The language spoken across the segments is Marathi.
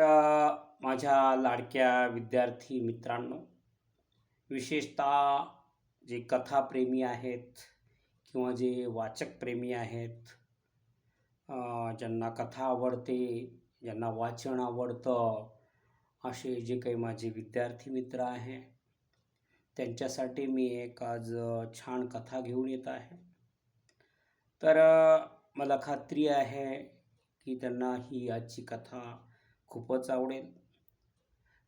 तर माझ्या लाडक्या विद्यार्थी मित्रांनो विशेषतः जे कथाप्रेमी आहेत किंवा जे वाचकप्रेमी आहेत ज्यांना कथा आवडते ज्यांना वाचन आवडतं असे जे काही माझे विद्यार्थी मित्र आहे त्यांच्यासाठी मी एक आज छान कथा घेऊन येत आहे. तर मला खात्री आहे की त्यांना ही आजची कथा खूपच आवडेल.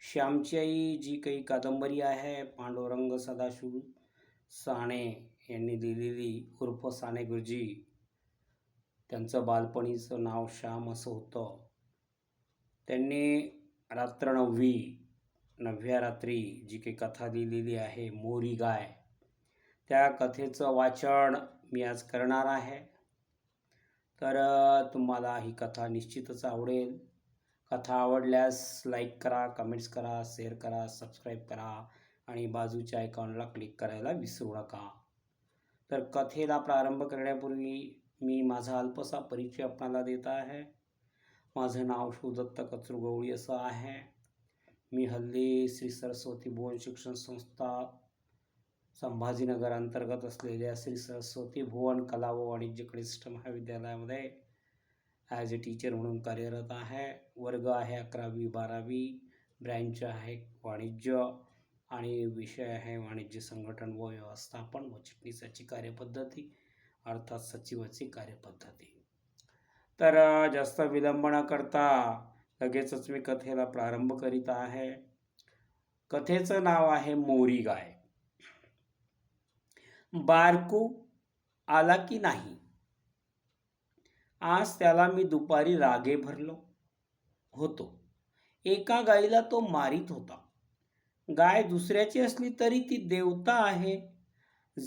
श्यामची आई जी काही कादंबरी आहे पांडुरंग सदाशिव साने यांनी लिहिलेली उर्फ साने गुरुजी त्यांचं बालपणीचं नाव श्याम असं होतं. त्यांनी रात्र नववी नवव्या रात्री जी काही कथा लिहिलेली आहे मोरी गाय त्या कथेचं वाचन मी आज करणार आहे. तर तुम्हाला ही कथा निश्चितच आवडेल. कथा आवडल्यास लाईक करा कमेंट्स करा शेअर करा सबस्क्राईब करा आणि बाजूच्या आयकॉनला क्लिक करायला विसरू नका. तर कथेला प्रारंभ करण्यापूर्वी मी माझा अल्पसा परिचय आपणाला देत आहे. माझं नाव शिवदत्त कचरुगवळी असं आहे. मी हल्ली श्री सरस्वती भुवन शिक्षण संस्था संभाजीनगर अंतर्गत असलेल्या श्री सरस्वती भुवन कला व वाणिज्य कनिष्ठ महाविद्यालयामध्ये ॲज अ टीचर म्हणून कार्यरत आहे. वर्ग आहे अकरावी बारावी. ब्रँच आहे वाणिज्य. आणि विषय आहे वाणिज्य संघटन व व्यवस्थापन व चिटणीसाची कार्यपद्धती. अर्थात सचिवाची कार्यपद्धती. तर जास्त विलंब न करता लगेचच मी कथेला प्रारंभ करीत आहे. कथेचं नाव आहे मोरी गाय. बारकू आला की नाही? आज त्याला मी दुपारी रागे भरलो होतो. एका गाईला तो मारित होता. गाय दुसऱ्याची असली तरी ती देवता आहे.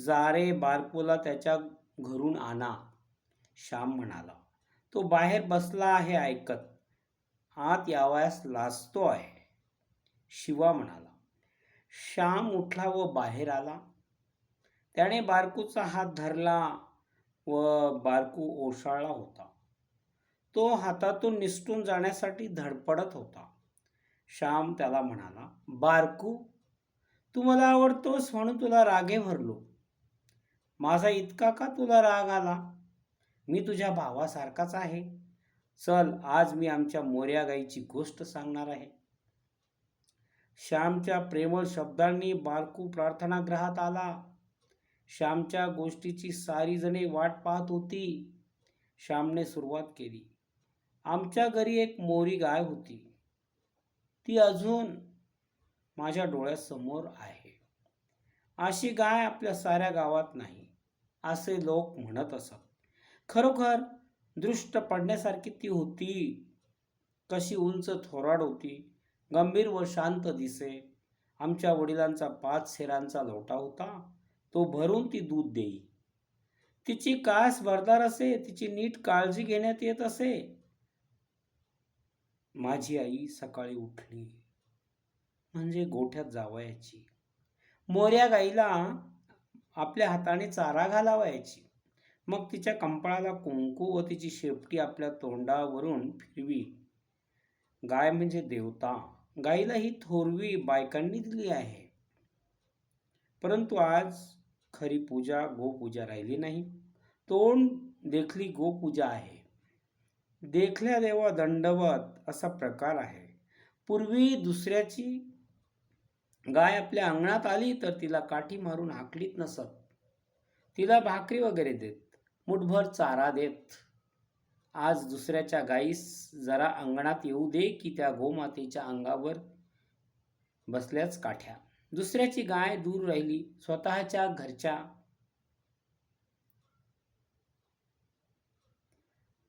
जारे बारकोला त्याच्या घरून आणा श्याम म्हणाला. तो बाहेर बसला आहे ऐकत. आत यावयास लाजतो आहे. शिवा म्हणाला. श्याम उठला व बाहेर आला. त्याने बारकूचा हात धरला. व बारकू ओसाळला होता. तो हातातून निसटून जाण्यासाठी धडपडत होता. श्याम त्याला म्हणाला बारकू तू मला आवडतोस म्हणून तुला रागे भरलो. माझा इतका का तुला राग आला? मी तुझ्या भावासारखाच आहे. चल आज मी आमच्या मोऱ्या गाईची गोष्ट सांगणार आहे. श्यामच्या प्रेमळ शब्दांनी बारकू प्रार्थनागृहात आला. श्यामच्या गोष्टीची सारी जणे वाट पाहत होती. श्यामने सुरुवात केली. आमच्या घरी एक मोरी गाय होती. ती अजून माझ्या डोळ्यासमोर आहे. अशी गाय आपल्या साऱ्या गावात नाही असे लोक म्हणत असत. खरोखर दृष्ट पडण्यासारखी ती होती. कशी उंच थोराड होती गंभीर व शांत दिसे. आमच्या वडिलांचा पाच शेरांचा लोटा होता. तो भरून ती दूध देई. तिची कास भरदार असे तिची नीट काळजी घेण्यात येत असे. माझी आई सकाळी उठली. म्हणजे गोठ्यात जावयाची. मोऱ्या गाईला आपल्या हाताने चारा घालावायची. मग तिच्या कंपाळाला कुंकू व तिची शेपटी आपल्या तोंडावरून फिरवी. गाय म्हणजे देवता. गाईला ही थोरवी बायकांनी दिली आहे. परंतु आज खरी पूजा गोपूजा राहिली नाही. तोंड देखली गोपूजा आहे. देखल्या देवा दंडवत असा प्रकार आहे. पूर्वी दुसऱ्याची गाय आपल्या अंगणात आली तर तिला काठी मारून हाकलीत नसत. तिला भाकरी वगैरे देत मुठभर चारा देत. आज दुसऱ्याच्या गाईस जरा अंगणात येऊ दे की त्या गोमातेच्या अंगावर बसल्याच काठ्या. दुसऱ्याची गाय दूर राहिली स्वतःच्या घरच्या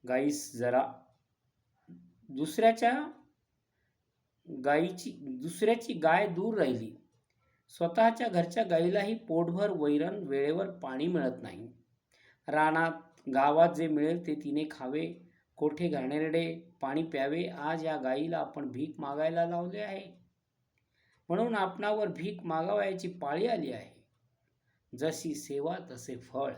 गाईस जरा दुसऱ्याच्या गाईची दुसऱ्याची गाय दूर राहिली. स्वतःच्या घरच्या गाईलाही पोटभर वैरण वेळेवर पाणी मिळत नाही. रानात गावात जे मिळेल ते तिने खावे कोठे घाणेरडे पाणी प्यावे आज या गाईला आपण भीक मागायला लावले आहे. म्हणून आपणावर भीक मागावयाची पाळी आली आहे. जशी सेवा तसे फळ.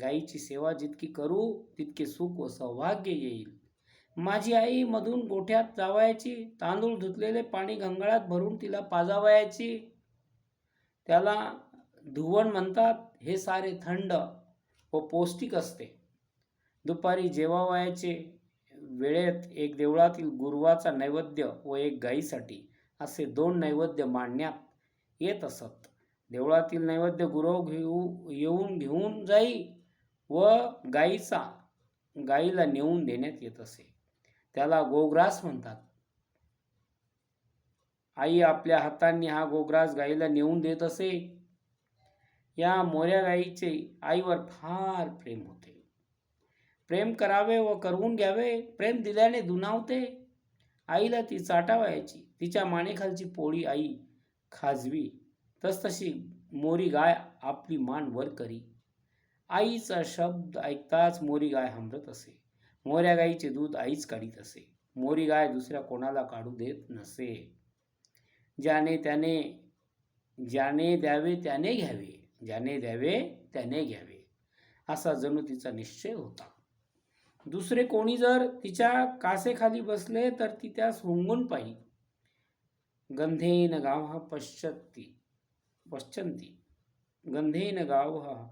गाईची सेवा जितकी करू तितके सुख व सौभाग्य येईल. माझी आई मधून गोठ्यात जावायची तांदूळ धुतलेले पाणी गंगाळात भरून तिला पाजावयाची. त्याला धुवण म्हणतात हे सारे थंड व पौष्टिक असते. दुपारी जेवावयाचे वेळेत एक देवळातील गुरुवाचा नैवेद्य व एक गाईसाठी असे दोन नैवेद्य मांडण्यात येत असत. देवळातील नैवेद्य गुरव घेऊ येऊन घेऊन जाई व गाईचा गाईला नेऊन देण्यात येत असे. त्याला गोग्रास म्हणतात. आई आपल्या हातांनी हा गोग्रास गाईला नेऊन देत असे. या मोऱ्या गाईचे आईवर फार प्रेम होते. प्रेम करावे व करवून घ्यावे प्रेम दिल्याने दुनावते आईला ती चाटावायची. तिच्या मानेखालची पोळी आई खाजवी तसतशी मोरी गाय आपली मान वर करी. आईचा शब्द ऐकताच मोरी गाय हमरत असे. मोऱ्या गाईचे दूध आईच काढीत असे. मोरी गाय दुसऱ्या कोणाला काढू देत नसे. ज्याने त्याने ज्याने द्यावे त्याने घ्यावे. ज्याने द्यावे त्याने घ्यावे. असा जणू तिचा निश्चय होता. दुसरे कोणी जर तिच्या कासेखाली बसले तर ती त्यास हुंगून पाही गंधेन गाव हा पश्चंती गंधेन गाव हा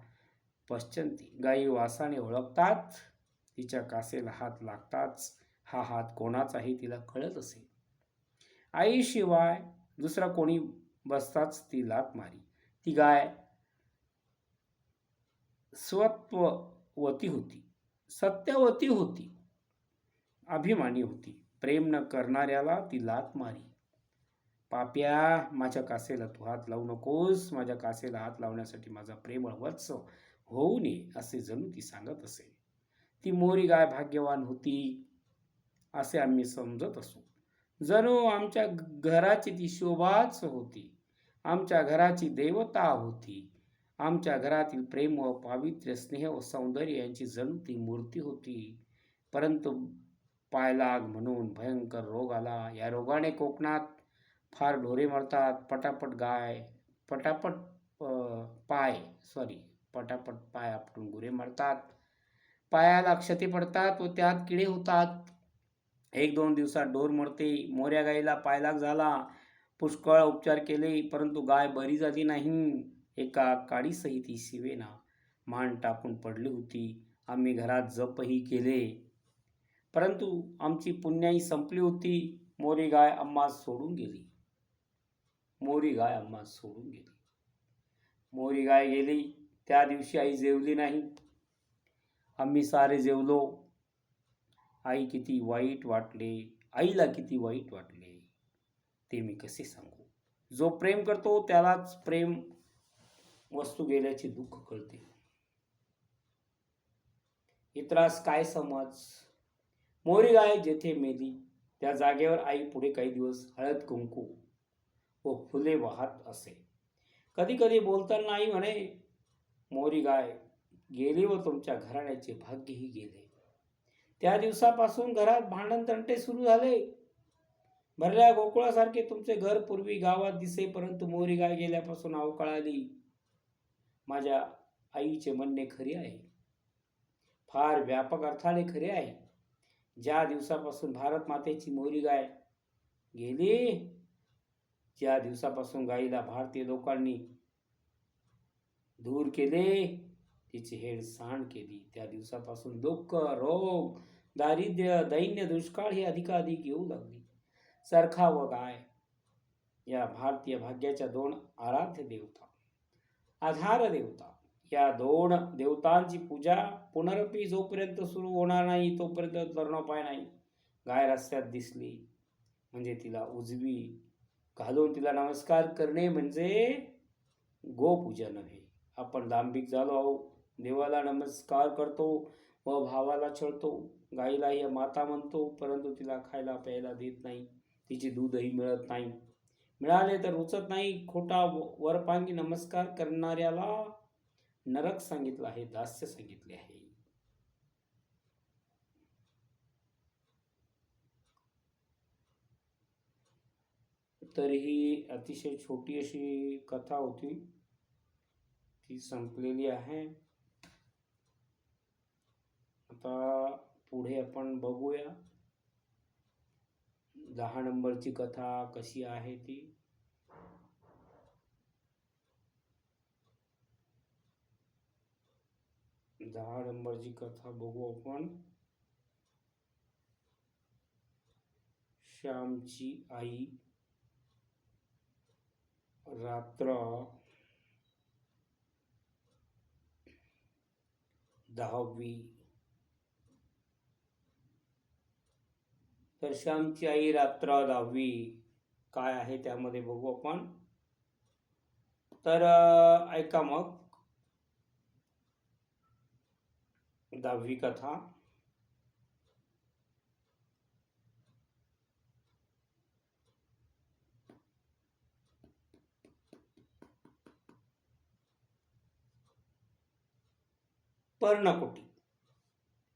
पश्चंती गायी वासाने ओळखतात तिच्या कासेला हात लागताच हा हात कोणाचाही तिला कळत असे. आईशिवाय दुसरा कोणी बसताच ती लात मारी. ती गाय स्वत्ववती होती. सत्यवती होती. अभिमानी होती. प्रेम न करणाऱ्याला ती लात मारी. पाप्या माझ्या कासेला तू हात लावू नकोस. माझ्या कासेला हात लावण्यासाठी माझा प्रेमळ वत्स होऊ नये असे जणू ती सांगत असे. ती मोरी गाय भाग्यवान होती असे आम्ही समजत असू. जणू आमच्या घराची ती शोभाच होती. आमच्या घराची देवता होती. आमच्या घरातील प्रेम व पावित्र्य स्नेह व सौंदर्य यांची जणू ती मूर्ती होती. परंतु पायलाग म्हणून भयंकर रोग आला. या रोगाने कोकणात फार ढोरे मरतात पटापट गाय पटापट पाय सॉरी पटापट पाय आपटून गुरे मरतात. पायाला क्षती पडतात व त्यात किडे होतात. एक दोन दिवसात डोर मरते मोऱ्या गायीला पायलाग झाला पुष्कळ उपचार केले परंतु गाय बरी झाली नाही. एका काडीसही ती शिवेना मान टाकून पडली होती. आम्ही घरात जपही केले. परंतु आमची पुण्याई संपली होती. मोरी गाय आम्हा सोडून गेली. मोरी गाय आम्हा सोडून गेली. मोरी गाय गेली त्या दिवशी आई जेवली नाही. आम्ही सारे जेवलो. आई किती वाईट वाटले आईला किती वाईट वाटले ते मी कसे सांगू? जो प्रेम करतो त्यालाच प्रेम वस्तू गेल्याचे दुःख कळते. इतरास काय समज? मोरी गाय जेथे मेली त्या जागेवर आई पुढे काही दिवस हळद कुंकू व फुले वाहत असे कधी कधी बोलताना आई म्हणे मोरी गाय गेली व तुमच्या घराण्याचे भाग्यही गेले. त्या दिवसापासून घरात भांडण तंटे सुरू झाले. भरल्या गोकुळासारखे तुमचे घर पूर्वी गावात दिसे परंतु मोरी गाय गेल्यापासून अवकाळाली माझ्या आईचे म्हणणे खरे आहे. फार व्यापक अर्थाने खरे आहे. ज्या दिवसापासून भारत मातेची मोरी गाय गेली ज्या दिवसापासून गाईला भारतीय लोकांनी दूर केले. तिची हेड सांड केली. त्या दिवसापासून दुःख रोग दारिद्र्य दैन्य दुष्काळ हे अधिकाधिक येऊ लागली. चरखा व गाय या भारतीय भाग्याच्या दोन आराध्य देवता आधार देवता. या दोन देवतांची पूजा पुनरपी जोपर्यंत सुरू होणार नाही तोपर्यंत तरुणोपाय नाही. गाय रस्त्यात दिसली. म्हणजे तिला उजवी घालून तिला नमस्कार करणे म्हणजे गोपूजा नव्हे आपण दांभिक झालो आहो देवाला नमस्कार करतो व भावाला छळतो. गाईलाही माता म्हणतो परंतु तिला खायला प्यायला देत नाही. तिचे दूधही मिळत नाही. मिळाले तर रुचत नाही. खोटा व- वरपांगी नमस्कार करणाऱ्याला नरक सांगितलं आहे दास्य सांगितले आहे. तर ही अतिशय छोटी अशी कथा होती. ती संपलेली आहे. आता पुढे आपण बघूया. दहा नंबरची कथा कशी आहे ती. दहा नंबरची कथा बघू आपण. श्यामची आई. रात्र दहावी. तर श्यामची आई रात्र दहावी. काय आहे त्यामध्ये बघू आपण. तर ऐका मग. दहावी कथा. पर्णकुटी.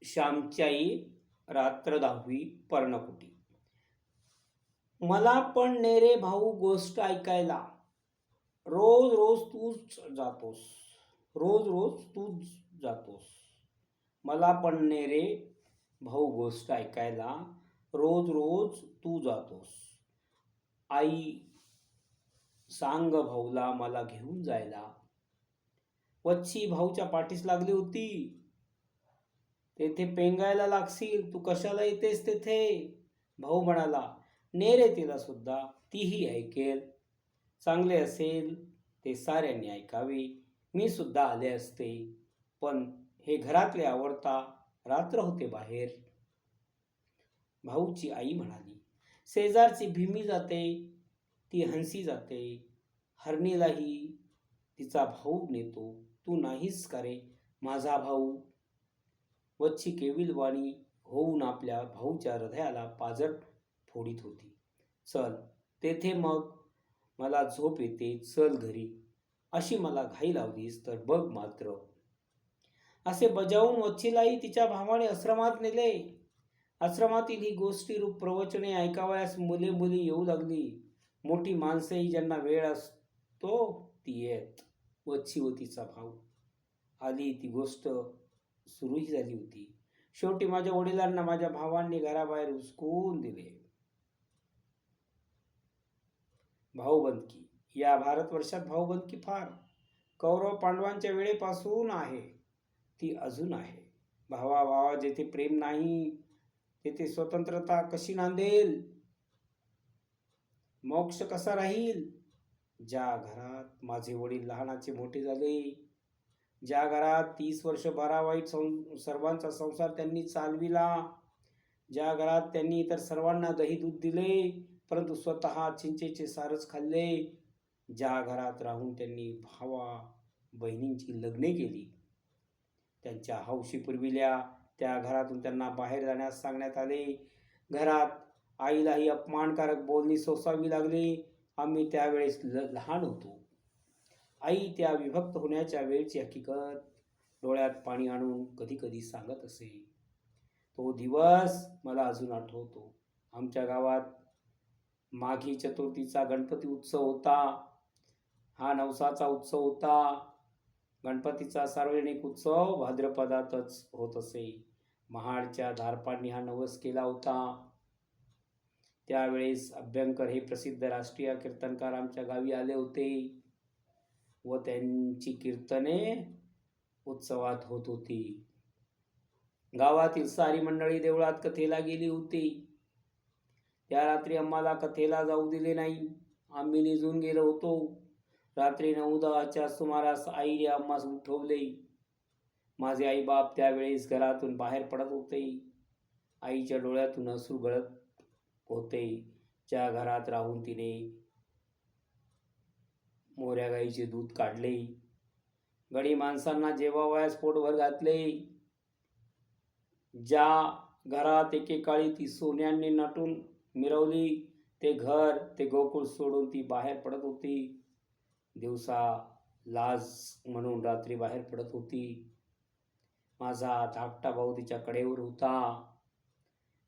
श्यामची आई रात्र दहावी पर्णकुटी. मला पण नेरे भाऊ गोष्ट ऐकायला. रोज रोज तूच जातोस. रोज रोज तूच जातोस. मला पण नेरे भाऊ गोष्ट ऐकायला. रोज रोज तू जातोस. आई सांग भाऊला मला घेऊन जायला. वच्छी भाऊच्या पाठीस लागली होती. तेथे पेंगायला लागशील तू कशाला येतेस तेथे? भाऊ म्हणाला ने रे तिला सुद्धा तीही ऐकेल. चांगले असेल ते साऱ्यांनी ऐकावे. मी सुद्धा आले असते. पण हे घरातले आवडता रात्र होते बाहेर. भाऊची आई म्हणाली शेजारची भीमी जाते ती हंसी जाते. हरणीलाही तिचा भाऊ नेतो. तू नाहीस का रे? माझा भाऊ. वच्छी केविलवाणी होऊन आपल्या भाऊच्या हृदयाला पाजट फोडीत होती. चल तेथे मग. मला झोप येते चल घरी. अशी मला घाई लावलीस तर बघ मात्र. असे बजावून वच्छीलाही तिच्या भावाने आश्रमात नेले. आश्रमातील ही गोष्टी रूप प्रवचने ऐकावयास मुले मुली येऊ लागली. मोठी माणसेही ज्यांना वेळ असतो ती येत. व तिचा भाऊ. आली ती गोष्ट सुरूही झाली होती. शेवटी माझ्या वडिलांना माझ्या भावांनी घराबाहेर हुसकून दिले. भाऊबंदकी. या भारतवर्षात भाऊबंदकी फार कौरव पांडवांच्या वेळेपासून आहे. ती अजून आहे. भावा भावा जेथे प्रेम नाही तेथे स्वतंत्रता कशी नांदेल? मोक्ष कसा राहील? ज्या घरात माझे वडील लहानाचे मोठे झाले ज्या घरात तीस वर्ष बारा वाईट सं सर्वांचा संसार त्यांनी चालविला ज्या घरात त्यांनी इतर सर्वांना दही दूध दिले परंतु स्वतः चिंचेचे सारच खाल्ले ज्या घरात राहून त्यांनी भावा बहिणींची लग्ने केली त्यांच्या हौशी पुरविल्या त्या घरातून त्यांना बाहेर जाण्यास सांगण्यात आले घरात आईलाही अपमानकारक बोलणी सोसावी लागली आम्ही त्यावेळेस ल लहान होतो. आई त्या विभक्त होण्याच्या वेळची हकीकत डोळ्यात पाणी आणून कधी कधी सांगत असे. तो दिवस मला अजून आठवतो. आमच्या गावात माघी चतुर्थीचा गणपती उत्सव होता. हा नवसाचा उत्सव होता. गणपतीचा सार्वजनिक उत्सव भाद्रपदातच होत असे. महाडच्या धारपांनी हा नवस केला होता. त्यावेळेस अभ्यंकर हे प्रसिद्ध राष्ट्रीय कीर्तनकार आमच्या गावी आले होते व त्यांची कीर्तने उत्सवात होत होती. गावातील सारी मंडळी देवळात कथेला गेली होती. त्या रात्री आम्हाला कथेला जाऊ दिले नाही. आम्ही निजून गेलो होतो. रात्री नऊ दहाच्या सुमारास आईने आम्हास उठवले. माझे आईबाप त्यावेळेस घरातून बाहेर पडत होते. आईच्या डोळ्यातून अश्रू गळत होते ज्या घरात राहून तिने मोऱ्या गाईचे दूध काढले. गडी माणसांना जेवावयास पोटभर घातले. ज्या घरात एकेकाळी ती सोन्याने नटून मिरवली ते घर ते गोकुळ सोडून ती बाहेर पडत होती. दिवसा लाज म्हणून रात्री बाहेर पडत होती. माझा धाकटा भाऊ तिच्या कडेवर होता.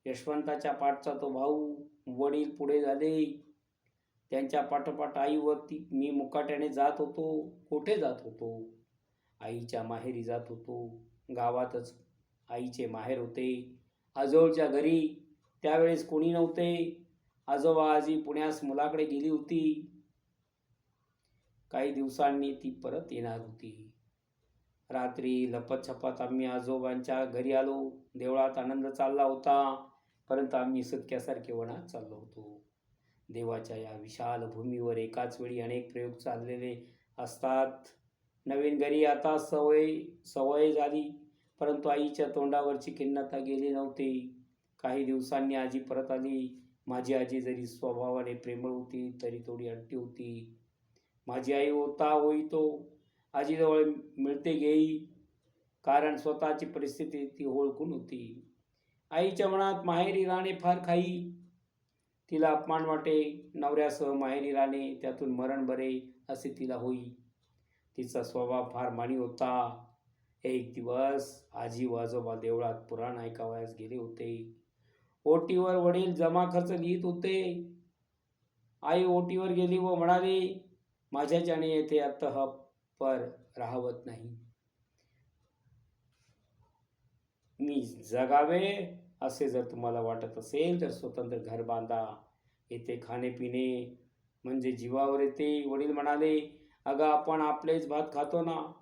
यशवंताच्या पाठचा तो भाऊ वडील पुढे झाले. त्यांच्या पाठोपाठ आईवरती ती मी मुकाट्याने जात होतो. कुठे जात होतो? आईच्या माहेरी जात होतो. गावातच आईचे माहेर होते. आजोळच्या घरी त्यावेळेस कोणी नव्हते. आजोबा आजी पुण्यास मुलाकडे गेली होती. काही दिवसांनी ती परत येणार होती. रात्री लपतछपत आम्ही आजोबांच्या घरी आलो. देवळात आनंद चालला होता. परंतु आम्ही सत्यासारखे वनात चाललो होतो. देवाच्या या विशाल भूमीवर एकाच वेळी अनेक प्रयोग चाललेले असतात. नवीन घरी आता सवय सवय झाली परंतु आईच्या तोंडावरची खिन्नता गेली नव्हती. काही दिवसांनी आजी परत आली. माझी आजी जरी स्वभावाने प्रेमळ होती तरी थोडी हट्टी होती. माझी आई होता होई तो आजीजवळ मिळते घेई कारण स्वतःची परिस्थिती ती ओळखून होती. आईच्या मनात माहेरी राणे फार खाई. तिला अपमान वाटे नवऱ्यासह माहेरी राणे त्यातून मरण बरे असे तिला होई. तिचा स्वभाव फार मानी होता. एक दिवस आजी वाजोबा आजोबा देवळात पुराण ऐकावयास गेले होते. ओटीवर वडील जमा खर्च लिहित होते. आई ओटीवर गेली व म्हणाली माझ्याच्याने येथे आत्ता पर राहवत नाही. मी जगावे असे जर तुम्हाला वाटत असेल तर स्वतंत्र घर बांधा येथे खाणे म्हणजे जीवावर येते. वडील म्हणाले अगं आपण आपलेच भात खातो ना.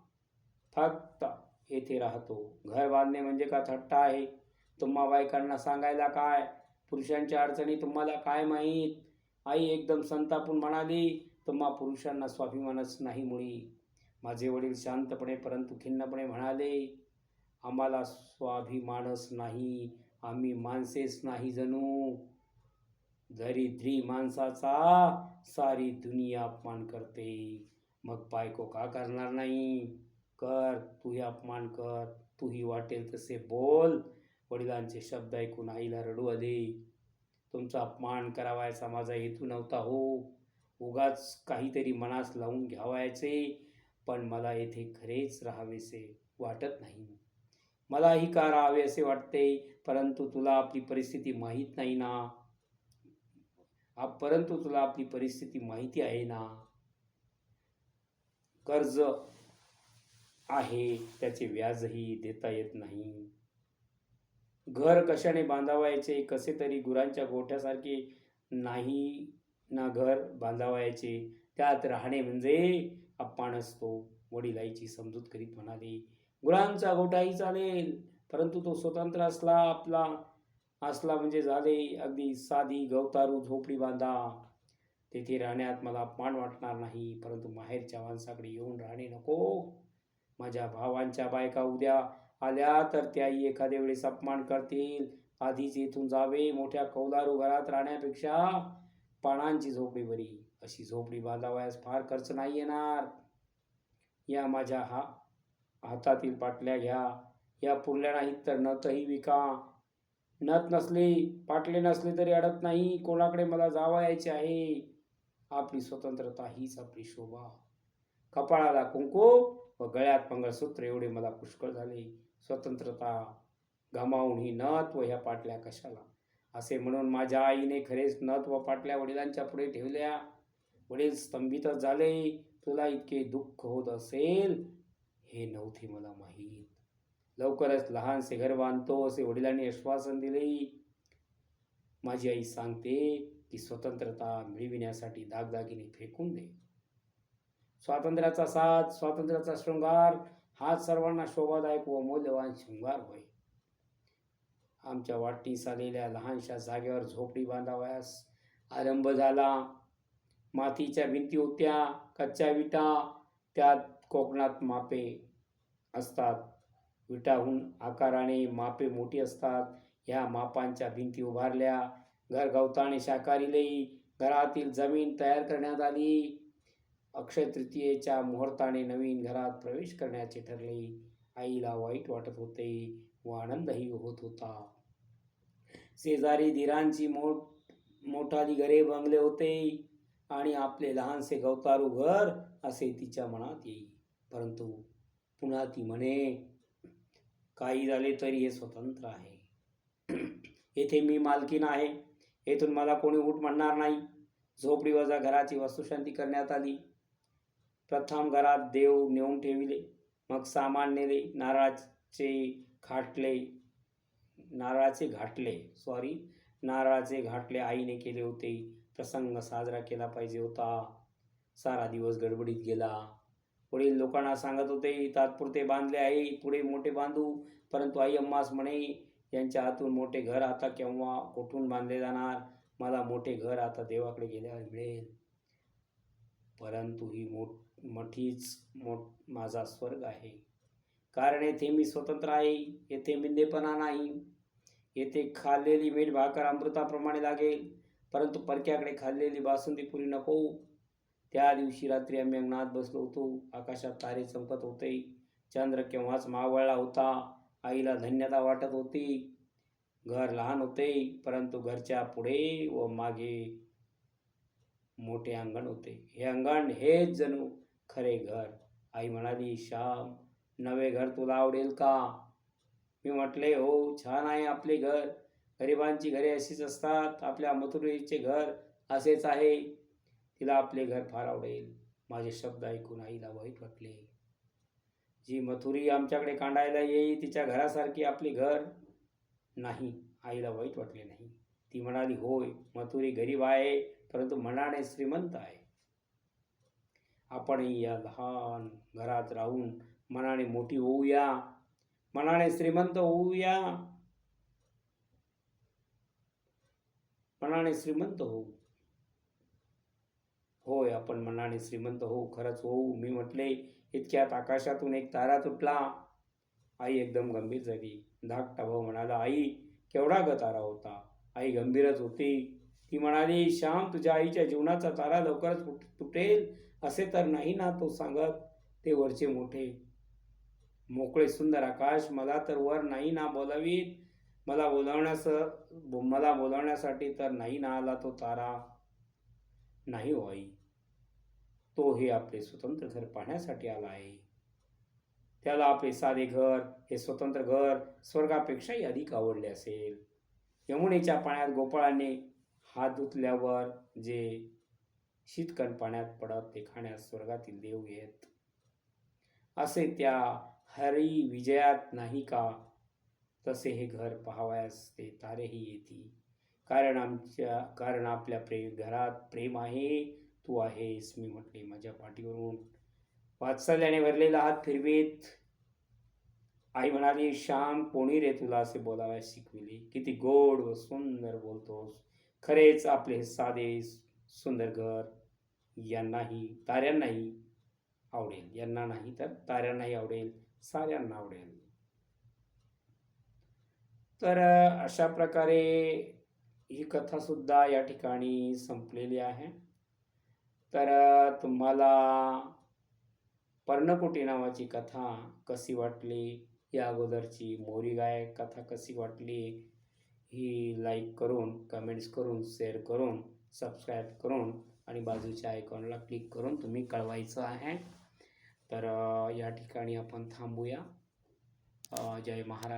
फक्त येथे राहतो. घर बांधणे म्हणजे का थट्टा आहे? तुम्हा बायकांना सांगायला काय? पुरुषांच्या अडचणी तुम्हाला काय माहीत? आई एकदम संतापून म्हणाली तुम्हा पुरुषांना स्वाभिमानच नाही मुळी. माझे वडील शांतपणे परंतु खिन्नपणे म्हणाले आम्हाला स्वाभिमानच नाही आम्ही माणसेच नाही जणू. दरिद्री माणसाचा सारी दुनिया अपमान करते. मग बायको का करणार नाही? कर तूही अपमान कर तूही वाटेल तसे बोल. वडिलांचे शब्द ऐकून आईला रडू आले. तुमचा अपमान करावायचा माझा हेतू नव्हता हो. उगाच काहीतरी मनास लावून घ्यावायचे पण मला येथे खरेच राहावेसे वाटत नाही. मलाही का राहावे असे वाटते? परंतु तुला आपली परिस्थिती माहीत नाही ना? परंतु तुला आपली परिस्थिती माहिती आहे ना? कर्ज आहे त्याचे व्याजही देता येत नाही. घर कशाने बांधावायचे? कसे तरी गुरांच्या गोठ्यासारखे नाही ना घर बांधावायचे? त्यात राहणे म्हणजे अपमान असतो वडिलाईची समजूत करीत म्हणाले गुरांचा गोटाही चालेल परंतु तो स्वतंत्र असला आपला असला म्हणजे झाले अगदी साधी गवतारू झोपडी बांधा. तेथे राहण्यात मला अपमान वाटणार नाही परंतु माहेरच्या माणसाकडे येऊन राहणे नको. माझ्या भावांच्या बायका उद्या आल्या तर त्याही एखाद्या वेळेस अपमान करतील. आधीच इथून जावे मोठ्या कौलारू घरात राहण्यापेक्षा पानांची झोपडी बरी. अशी झोपडी बांधावयास फार खर्च नाही येणार. या माझ्या हा हातातील पाटल्या घ्या. या पुरल्या नाहीत तर नतही विका. नथ नसले पाटले नसले तरी अडत नाही. कोणाकडे मला जावयाचे आहे? आपली स्वतंत्रता हीच आपली शोभा. कपाळाला कुंकू व गळ्यात मंगळसूत्र एवढे मला पुष्कळ झाले. स्वतंत्रता गमावून ही नथ व ह्या पाटल्या कशाला? असे म्हणून माझ्या आईने खरेच नथ व पाटल्या वडिलांच्या पुढे ठेवल्या. वडील स्तंभितच झाले. तुला इतके दुःख होत असेल हे नव्हते मला माहीत. लवकरच लहानसे घर बांधतो असे वडिलांनी आश्वासन दिले. माझी आई सांगते की स्वतंत्रता मिळविण्यासाठी दागदागिने फेकून दे. स्वातंत्र्याचा साथ स्वातंत्र्याचा शृंगार हाच सर्वांना शोभादायक व मौल्यवान शृंगार होय. आमच्या वाटणीस आलेल्या लहानशा जागेवर झोपडी बांधावयास आरंभ झाला. मातीच्या भिंती होत्या कच्च्या विटा त्यात कोकणात मापे असतात. विटाहून आकाराने मापे मोठी असतात. ह्या मापांच्या भिंती उभारल्या. घर गवताने शाकारिले घरातील जमीन तयार करण्यात आली. अक्षय तृतीयेच्या मुहूर्ताने नवीन घरात प्रवेश करण्याचे ठरले. आईला वाईट वाटत होते. व आनंदही होत होता. शेजारी धीरांची मोठ मोठाली घरे बंगले होते. आणि आपले लहानसे गवतारू घर असे तिच्या मनात येई. परंतु पुन्हा ती म्हणे काही झाले तरी हे स्वतंत्र आहे. येथे मी मालकीन आहे. येथून मला कोणी उठ म्हणणार नाही. झोपडी वजा घराची वस्तुशांती करण्यात आली. प्रथम घरात देव नेऊन ठेविले. मग सामान नेले. नारळाचे खाटले. नारळाचे घाटले. सॉरी नारळाचे घाटले आईने केले होते. प्रसंग साजरा केला पाहिजे होता. सारा दिवस गडबडीत गेला. वडील लोकांना सांगत होते तात्पुरते बांधले आहे पुढे मोठे बांधू परंतु आई अम्मास म्हणे यांच्या हातून मोठे घर आता केव्हा कुठून बांधले जाणार? मला मोठे घर आता देवाकडे गेल्यावर मिळेल. परंतु ही मोठ मोठीच मोठ माझा स्वर्ग आहे. कारण येथे मी स्वतंत्र आहे येथे मिंदेपणा नाही. येथे खाल्लेली मीठ भाकर अमृताप्रमाणे लागेल परंतु परक्याकडे खाल्लेली बासुंदी पुरी नको. त्या दिवशी रात्री आम्ही अंगणात बसलो होतो. आकाशात तारे चमकत होते. चंद्र केव्हाच मावळला होता. आईला धन्यता वाटत होती. घर लहान होते परंतु घरच्या पुढे व मागे मोठे अंगण होते. हे अंगण हेच जणू खरे घर. आई म्हणाली श्याम नवे घर तुला आवडेल का? मी म्हटले हो छान आहे आपले घर. गरिबांची घरे अशीच असतात. आपल्या मथुरेचे घर असेच आहे. तिला आपले घर फार आवडेल. माझे शब्द ऐकून आईला वाईट वाटले. जी मथुरी आमच्याकडे कांडायला येई तिच्या घरासारखी आपले घर नाही. आईला वाईट वाटले नाही. ती म्हणाली होय मथुरी गरीब आहे परंतु मनाने श्रीमंत आहे. आपणही या लहान घरात राहून मनाने मोठी होऊया. मनाने श्रीमंत होऊया. मनाने श्रीमंत होऊ. होय आपण मनाने श्रीमंत होऊ खरंच होऊ. मी म्हटले इतक्यात आकाशातून एक तारा तुटला. आई एकदम गंभीर झाली. धाकटा भाऊ म्हणाला आई केवढा ग तारा होता? आई गंभीरच होती. ती म्हणाली श्याम तुझ्या आईच्या जीवनाचा तारा लवकरच तुटेल असे तर नाही ना तो सांगत. ते वरचे मोठे. मोकळे सुंदर आकाश. मला तर वर नाही ना बोलावीत. मला बोलावण्यास मला बोलावण्यासाठी तर नाही ना आला तो तारा. नाही हो आई. तो हे आपले स्वतंत्र घर पाहण्यासाठी आला आहे. त्याला आपले साधे घर हे स्वतंत्र घर स्वर्गापेक्षाही अधिक आवडले असेल. यमुनेच्या पाण्यात गोपाळाने हात धुतल्यावर जे शीतकण पाण्यात पडत ते खाण्यास स्वर्गातील देव घेत असे त्या हरी विजयात नाही का? तसे हे घर पाहावयास ते तारेही येते कारण आमच्या कारण आपल्या प्रेम घरात प्रेम आहे. तू आहेस मी म्हटले माझ्या पाठीवरून. वात्सल्याने भरलेला हात फिरवीत. आई म्हणाली श्याम कोणी रे तुला असे बोलावयास शिकविले? किती गोड व सुंदर बोलतोस. खरेच आपले साधे सुंदर घर यांनाही ताऱ्यांनाही आवडेल. यांना नाही तर ताऱ्यांनाही आवडेल साऱ्यांना आवडेल. तर अशा प्रकारे ही कथासुद्धा या ठिकाणी संपलेली आहे. तर तुम्हाला पर्णकुटी नावाची कथा कशी वाटली? या अगोदरची मोरी गाय कथा कशी वाटली? ही लाईक करून कमेंट्स करून शेअर करून सबस्क्राईब करून आणि बाजूच्या आयकॉनला क्लिक करून तुम्ही कळवायचं आहे. तर या ठिकाणी आपण थांबूया. जय महाराज.